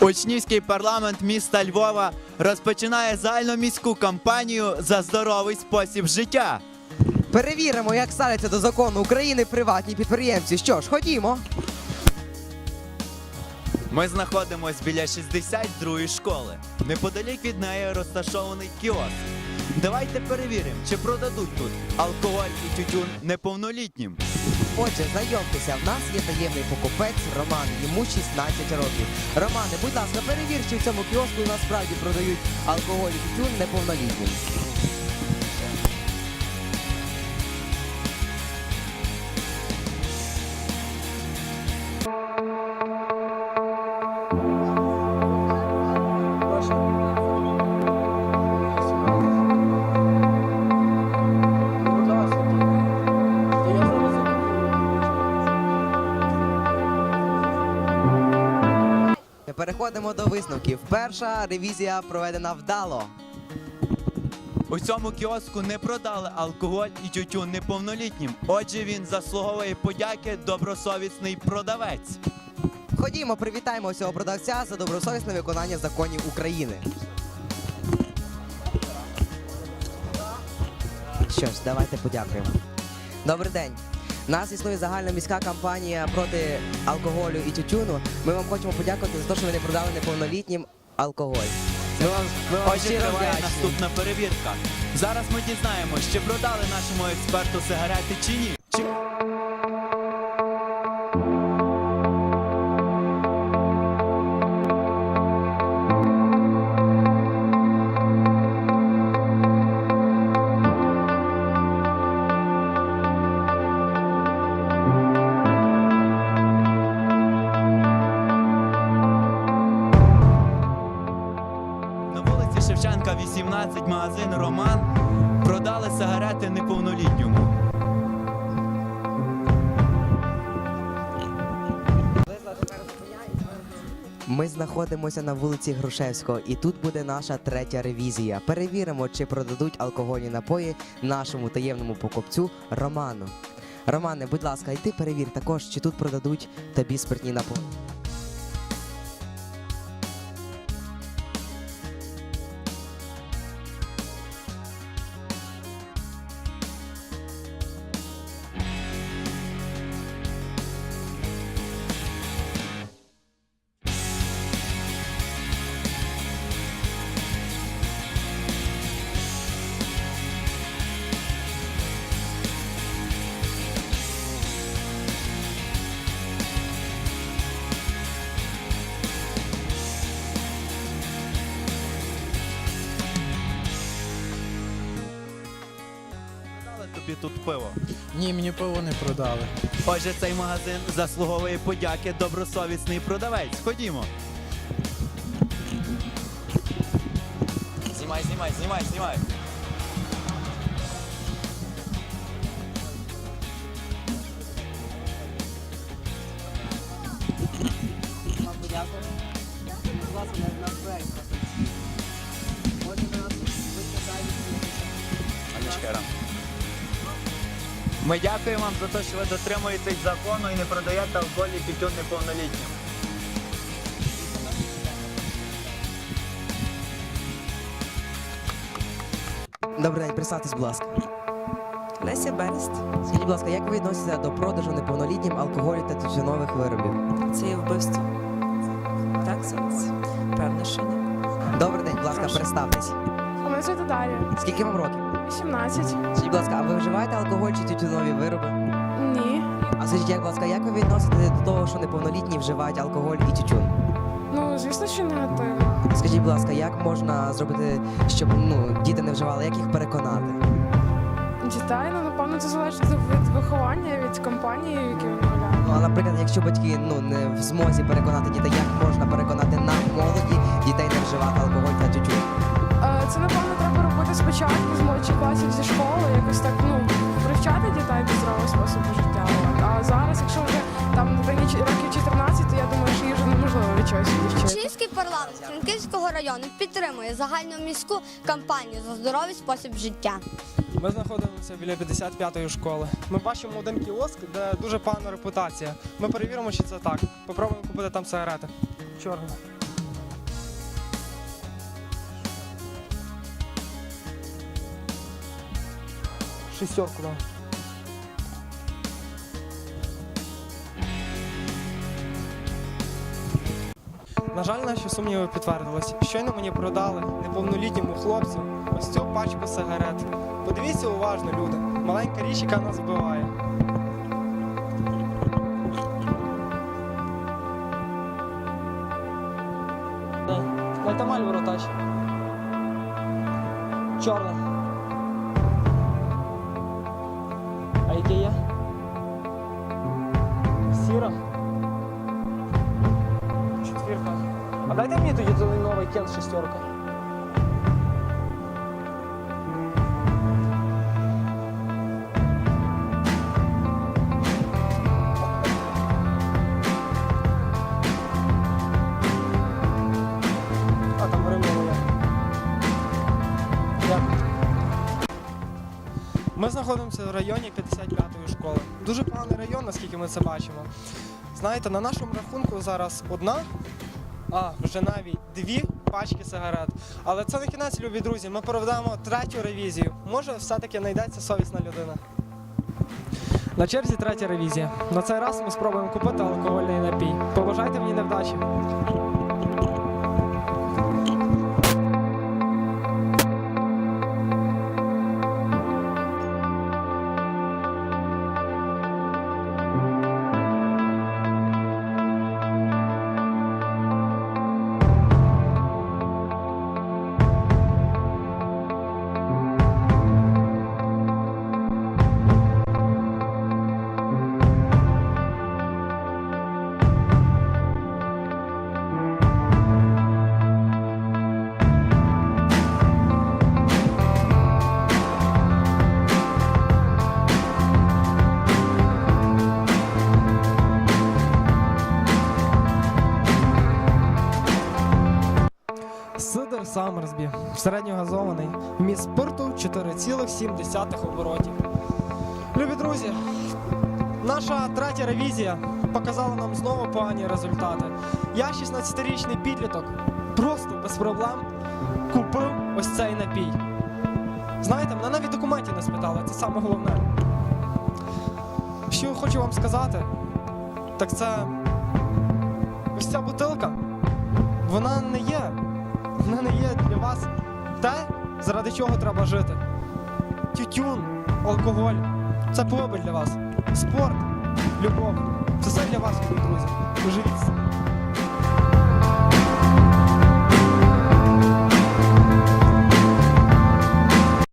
Учнівський парламент міста Львова розпочинає загальноміську кампанію за здоровий спосіб життя. Перевіримо, як ставляться до закону України приватні підприємці. Що ж, ходімо. Ми знаходимось біля 62-ї школи. Неподалік від неї розташований кіоск. Давайте перевіримо, чи продадуть тут алкоголь і тютюн неповнолітнім. Отже, знайомтеся, в нас є таємний покупець Роман, йому 16 років. Романе, будь ласка, перевір, чи в цьому кіоску насправді продають алкоголь і тютюн неповнолітнім. Переходимо до висновків. Перша ревізія проведена вдало. У цьому кіоску не продали алкоголь і тютюн неповнолітнім. Отже, він заслуговує подяки добросовісний продавець. Ходімо, привітаємо цього продавця за добросовісне виконання законів України. Що ж, давайте подякуємо. Добрий день. У нас існує загальна міська кампанія проти алкоголю і тютюну. Ми вам хочемо подякувати за те, що ви не продали неповнолітнім алкоголь. Ми вам, ми вам Отже, щиро триває вдячні. наступна перевірка. Зараз ми дізнаємося, чи продали нашому експерту сигарети чи ні. Чи... вулиці 18, магазин Роман. Продали сигарети неповнолітньому. Ми знаходимося на вулиці Грушевського, і тут буде наша третя ревізія. Перевіримо, чи продадуть алкогольні напої нашому таємному покупцю Роману. Романе, будь ласка, йди перевір також, чи тут продадуть тобі спиртні напої. Тобі тут пиво. Ні, мені пиво не продали. Отже, цей магазин заслуговує подяки добросовісний продавець. Ходімо. Знімай, знімай, знімай, знімай. Анечка, Ми дякуємо вам за те, що ви дотримуєтесь закону і не продаєте алкоголь і тютюн неповнолітнім. Добрий день, представтесь, будь ласка. Леся Берест. Скажіть, будь ласка, як ви відноситеся до продажу неповнолітнім алкоголю та тютюнових виробів? Це є вбивство. Так зараз? Певно, що ні. Добрий день, будь ласка, Прошу. представтесь. Звати Дар'я, Скільки вам років? 18. Скажіть, будь ласка, а ви вживаєте алкоголь чи тютюнові вироби? Ні. А скажіть, як, будь ласка, як ви відноситеся до того, що неповнолітні вживають алкоголь і тютюн? Ну, звісно, що негативно. Скажіть, будь ласка, як можна зробити, щоб ну, діти не вживали, як їх переконати? Дітей, ну, напевно, це залежить від виховання, від компанії, в якій вони гуляють. Ну, а наприклад, якщо батьки ну не в змозі переконати дітей, як можна переконати Міський парламент Франківського району підтримує загальну міську кампанію за здоровий спосіб життя. Ми знаходимося біля 55-ї школи. Ми бачимо один кіоск, де дуже погана репутація. Ми перевіримо, чи це так. Попробуємо купити там сигарети. Чорно. Шістерку. Да. На жаль, наші сумніви підтвердились. Щойно мені продали неповнолітньому хлопцю ось цю пачку сигарет. Подивіться уважно, люди. Маленька річ, яка нас вбиває. Дайте Мальборо тач. Чорне. А яке є? Сіра. А дайте мені тоді той новий кент шестерка. Ми знаходимося в районі 55-ї школи. Дуже поганий район, наскільки ми це бачимо. Знаєте, на нашому рахунку зараз одна, а вже навіть дві пачки сигарет. Але це не кінець, любі друзі. Ми проведемо третю ревізію. Може, все-таки знайдеться совісна людина. На черзі третя ревізія. На цей раз ми спробуємо купити алкогольний напій. Побажайте мені невдачі. Середньогазований, вміст спирту 4,7 оборотів. Любі друзі, наша третя ревізія показала нам знову погані результати. Я 16-річний підліток, просто без проблем купив ось цей напій. Знаєте, мене навіть документів не спитали, це саме головне. Що хочу вам сказати, так це ось ця бутилка, вона не є вона не є для вас те, заради чого треба жити. Тютюн, алкоголь це побиль для вас. Спорт, любов. Це все для вас, мої друзі. Живіть